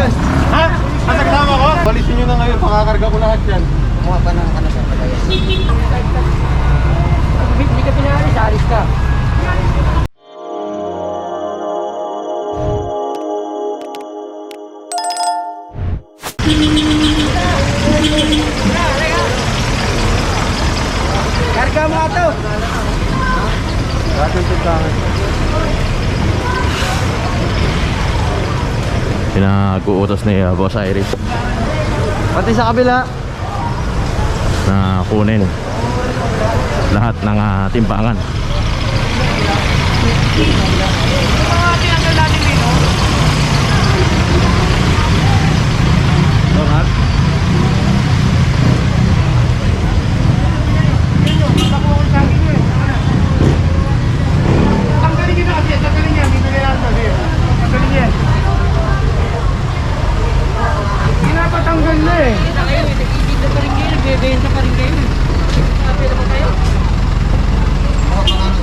yan. Ha? Asa kasama ko? Balisin nyo na ngayon, pakakarga ko lahat yan. Kumuha pa ng ano sa pagayas. Hindi ka pinalis, alis ka. Karga mo. Lahat yung tindahan. Pinag-uutos ni uh, Boss Iris Pati sa kabila. na kunin lahat ng ah, timbangan. Tanggalin nyo na kasi, tanggalin niya, hindi nila yan kasi. Tanggalin niya. Pinapatanggal na eh. Dito pa rin kayo, nagbebenta pa rin kayo. Sabi naman kayo. Ano.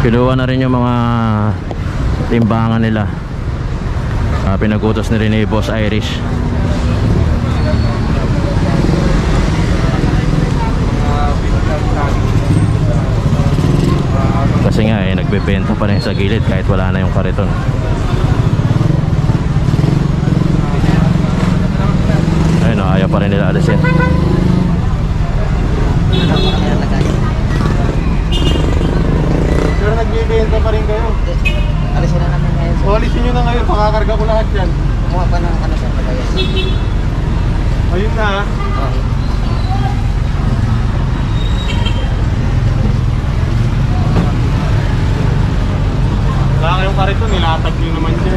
Kinuha na rin yung mga timbangan nila. Ah, pinag-utos na rin ni Boss Irish. Kasi nga eh, nagbebenta pa rin sa gilid kahit wala na yung kariton. Ayun o, ayaw pa rin nila alisin. Pero nagbibenta pa rin kayo. Alisin na namin ngayon. O, alisin nyo na ngayon, pakakarga ko lahat yan. Kumuha pa ng ano sa. Ayun na ha. Kayong karito, nilatag nyo naman siya.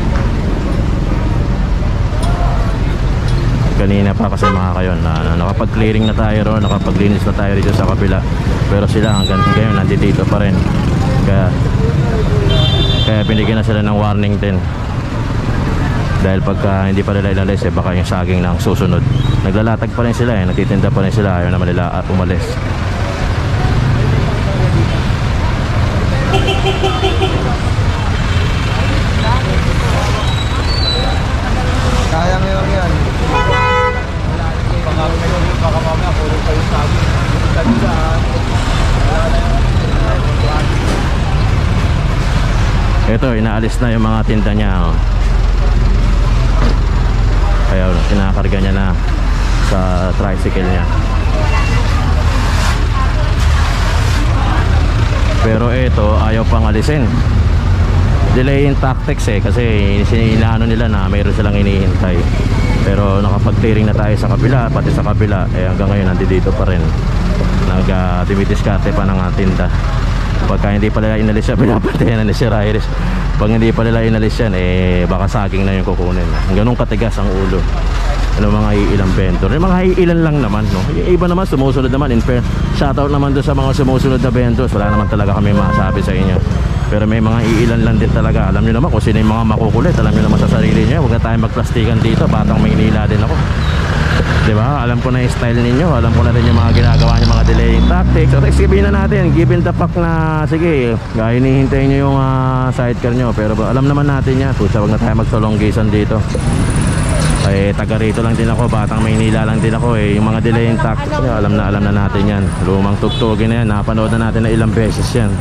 kanina pa kasi mga kayon na, na nakapag-clearing na tayo ron, nakapaglinis na tayo dito sa kabila. Pero sila hanggang ngayon nandito pa rin. Kaya kaya binigyan na sila ng warning din. Dahil pagka hindi pa nila inalis eh baka yung saging ng susunod. Naglalatag pa rin sila eh, nagtitinda pa rin sila, ayaw naman nila at umalis. Kaya mo yun yun. Baka kayo, baka mamaya puro kayo sa amin. Tandaan. Ito, inaalis na yung mga tinda niya. Oh. Kaya kinakarga niya na sa tricycle niya. Pero ito, ayaw pang alisin. Delaying tactics eh kasi inaano nila na mayroon silang inihintay. Pero nakapag-clearing na tayo sa kabila, pati sa kabila, eh hanggang ngayon nandito pa rin. Nag-dimitiskate pa ng ah, tinda. Pagka hindi pa nila inalis yan, pinapantayan na ni Sir Iris. Pag hindi pa nila inalis yan, eh baka saging na yung kukunin. Ganun katigas ang ulo. Ano mga iilang vendor. Yung mga iilan lang naman, no? Yung iba naman sumusunod naman. In fair, shoutout naman doon sa mga sumusunod na vendors. Wala naman talaga kami masabi sa inyo. Pero may mga iilan lang din talaga. Alam nyo naman kung sino yung mga makukulit. Alam nyo naman sa sarili nyo. Huwag na tayong magplastikan dito. Batang Maynila din ako. 'Di ba? Alam ko na yung style ninyo, alam ko na rin yung mga ginagawa niyo mga delaying tactics. So, sabihin na natin, given the fact na sige, gaya hinihintay niyo yung ah, sidecar niyo, pero alam naman natin 'yan. Pusa, wag na tayo magsolonggisan dito. Eh, taga rito lang din ako, batang Maynila lang din ako eh. Yung mga delaying tactics alam na alam na natin 'yan. Lumang tugtugin na 'yan, napanood na natin na ilang beses 'yan.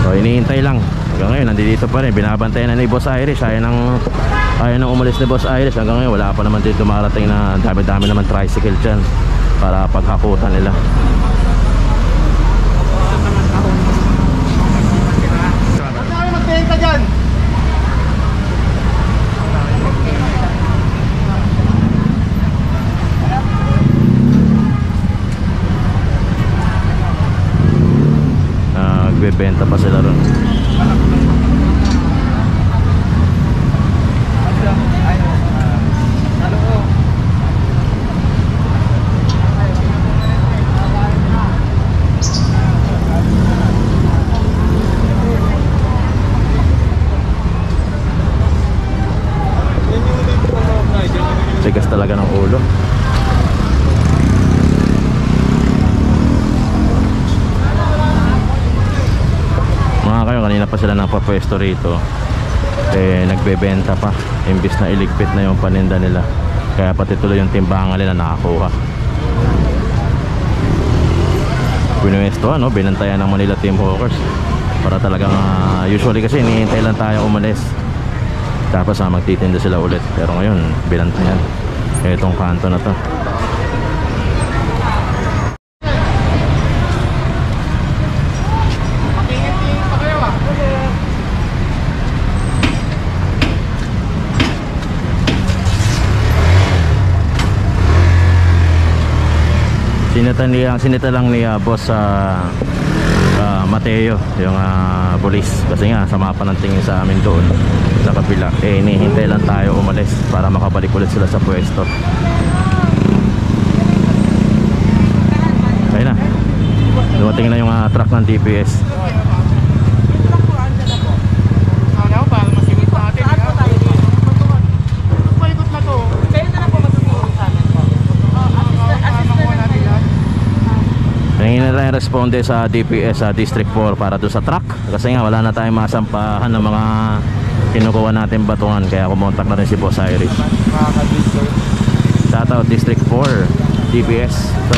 So, iniintay lang. Hanggang ngayon, nandito pa rin. Binabantayan na ni Boss Iris. Ayaw nang, ayaw nang umalis ni Boss Iris. Hanggang ngayon, wala pa naman dito dumarating na dami-dami naman tricycle dyan para paghakutan nila. Saan kayo magbenta dyan? tigas talaga ng ulo. Mga kayo kanina pa sila napapwesto rito. Eh nagbebenta pa. Imbis na iligpit na yung paninda nila. Kaya pati tuloy yung timbangan nila nakakuha. Pinuwesto ano binantayan ng Manila Team Hawkers. Para talagang uh, usually kasi hinihintay lang tayo umalis. Tapos ah, magtitinda sila ulit. Pero ngayon binantayan. Itong kanto na to. Sinita ni ang sinita lang ni ah, boss sa Mateo yung uh, pulis. Kasi nga sama pa ng tingin sa amin doon sa kabila eh hinihintay lang tayo umalis para makabalik ulit sila sa pwesto. Ayun na. Dumating na yung ah, truck ng DPS Sana ko para masingit natin. Palikot na to. Kayo na lang po matutulong sa amin po. Para makuha natin yan. Nangin na lang responde sa DPS sa District 4 para doon sa truck. Kasi nga wala na tayong masampahan ng mga kinukuha natin batungan kaya kumontak na rin si Boss Iris Shoutout District 4 DPS so,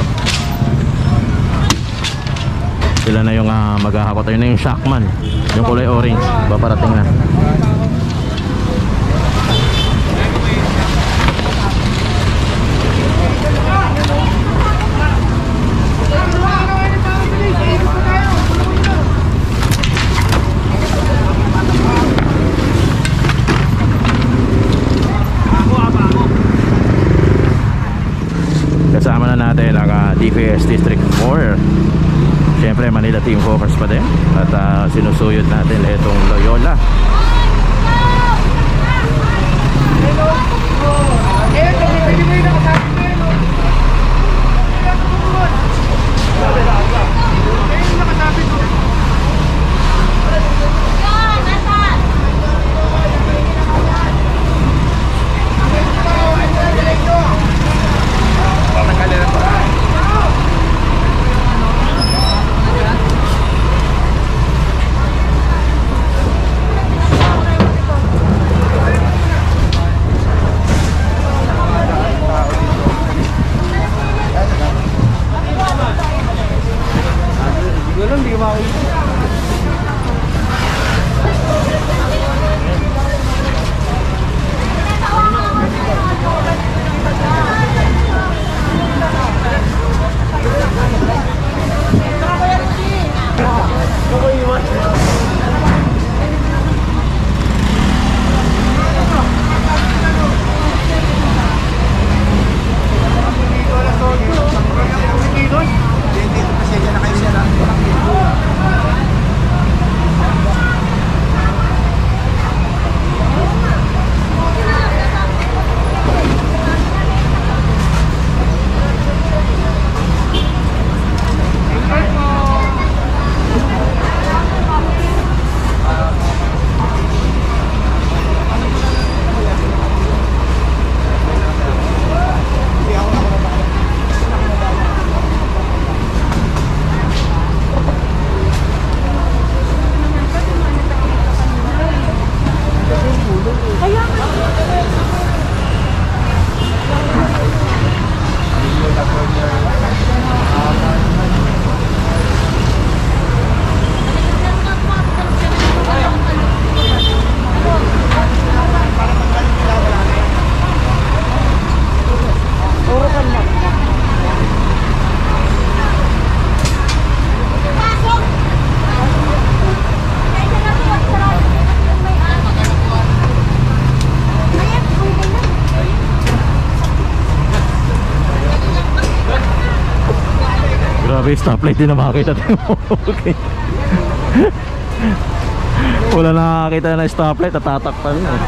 sila na yung uh, maghahakot. Ayun na yung Shockman yung kulay orange. Paparating na mga Grabe stoplight din na makakita okay. Wala nakakita na stoplight at tatakpan na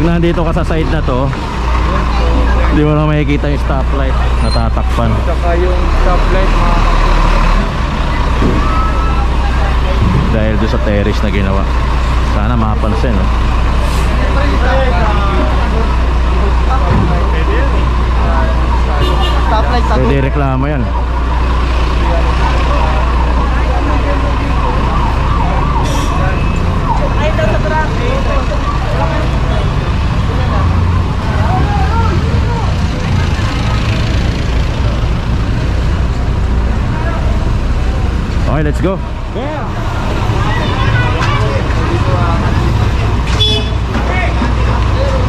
Pag nandito ka sa side na to Hindi mo na makikita yung stoplight. Natatakpan. Saka yung stoplight Dahil doon sa terrace na ginawa. Sana mapansin. No? Sa Pwede reklamo yan. Okay, let's go.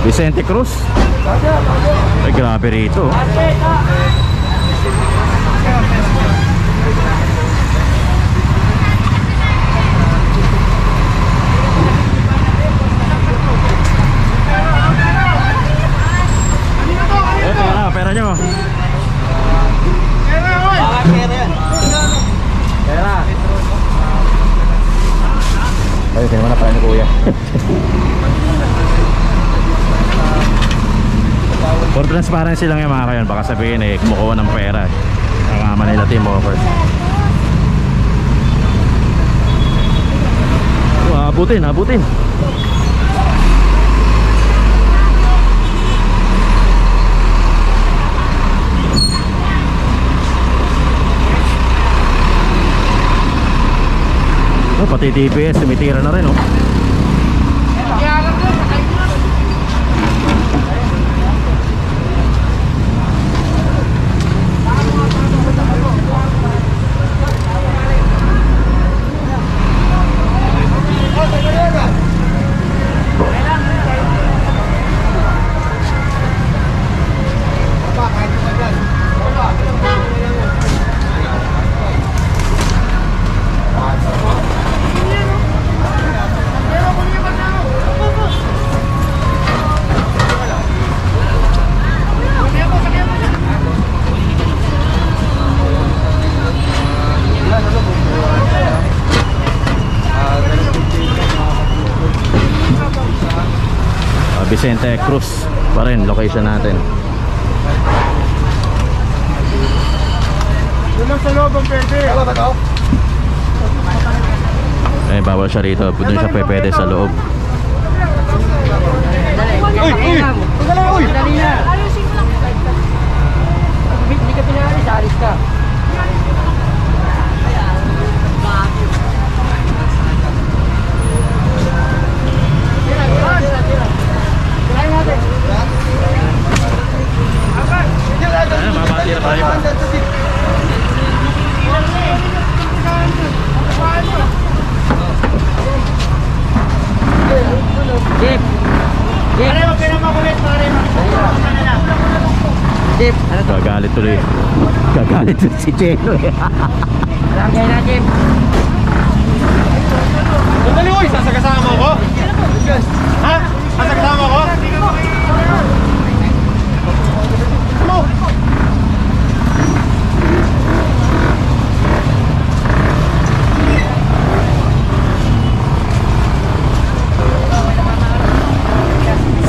Vicente Cruz. Ay, grabe rito. oh. Eh, pera, pera nyo. Mga pera yan. Pera. Ay, sino na pala ni Kuya. For transparency lang yung mga kayon, baka sabihin eh, kumukuha ng pera. Ang ama nila team offer. Oh, abutin, abutin. Pati TPS, tumitira na rin oh. Ah, Vicente Cruz pa rin, location natin. Doon sa loob ang pwede. Eh, bawal siya rito. Doon siya pwede sa loob. Uy! Uy! Teka lang! Uy! Dali na. Hindi ka pinalis, alis ka. Ayan, mabati na tayo. Jeep. Jeep. Pare, huwag kayo na makulit, pare. Jeep. Ano to? Gagalit tuloy. Gagalit si Chelo eh. Lagay na, Jeep. Sandali, uy! Sasagasama ko? Ha? Sasagasama ko? Ano?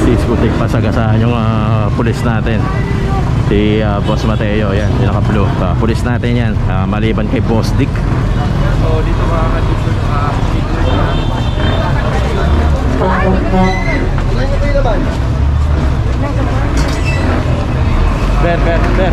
Siskutik pa sagasaan yung ah, pulis natin. Si ah, Boss Mateo, yan, yung naka-blue. Ah, pulis natin yan, Ah, maliban kay Boss Dick. So, dito mga kadito na Ber, ber, ber,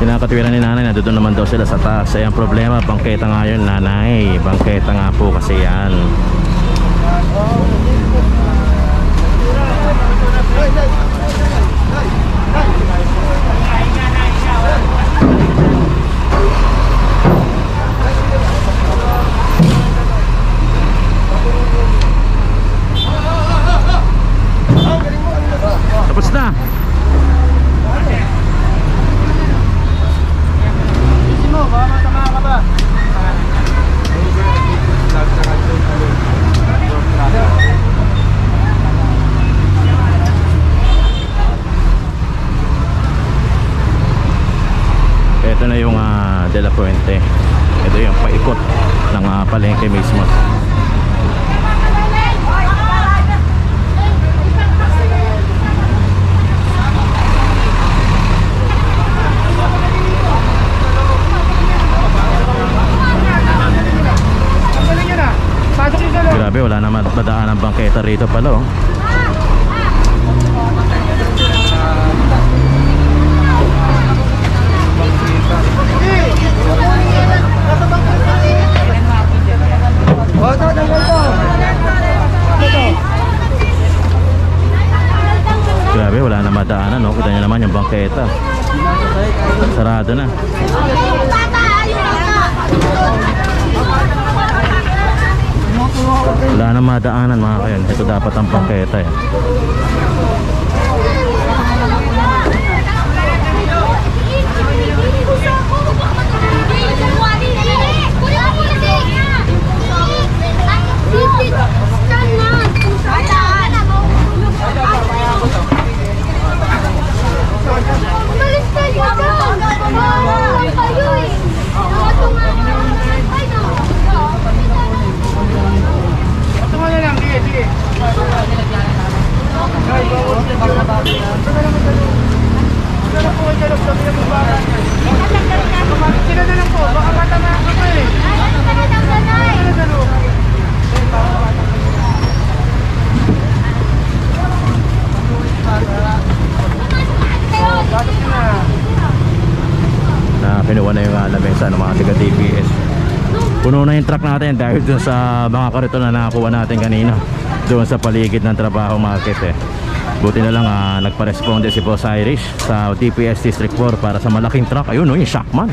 Kinakatwiran ni nanay na doon naman daw sila sa taas. Ay ang problema, bangketa nga yun nanay. Bangketa nga po kasi yan. Tapos na. mo, baka matama ka ba? Ito na yung ah, De La Fuente. Ito yung paikot ng ah, palengke mismo. Tanggalin nyo na. Pasok nyo sa loob. Grabe, wala naman bangketa rito pala oh. O, ito, tanggal to. Grabe, wala na madaanan oh. Kita nyo naman yung bangketa. Sarado na. Wala na madaanan mga kayon. Ito dapat ang bangketa eh. Umalis kayo doon! Bawal kayo eh! Nakatungan Ay, no! Ito mo na lang, sige, sige. Guys, bawal. Sino na po kayo dyan? Sabi na po ba? Sino na lang po? Baka matama ka pa eh. Sino na loob? Pasok nyo na. na kinuha na yung uh, lamesa ng mga tiga DPS puno na yung truck natin dahil dun sa mga karito na nakakuha natin kanina. Doon sa paligid ng trabaho market eh. Buti na lang uh, nagpa-responde si Boss Irish sa DPS District 4 para sa malaking truck. Ayun no yung Shockman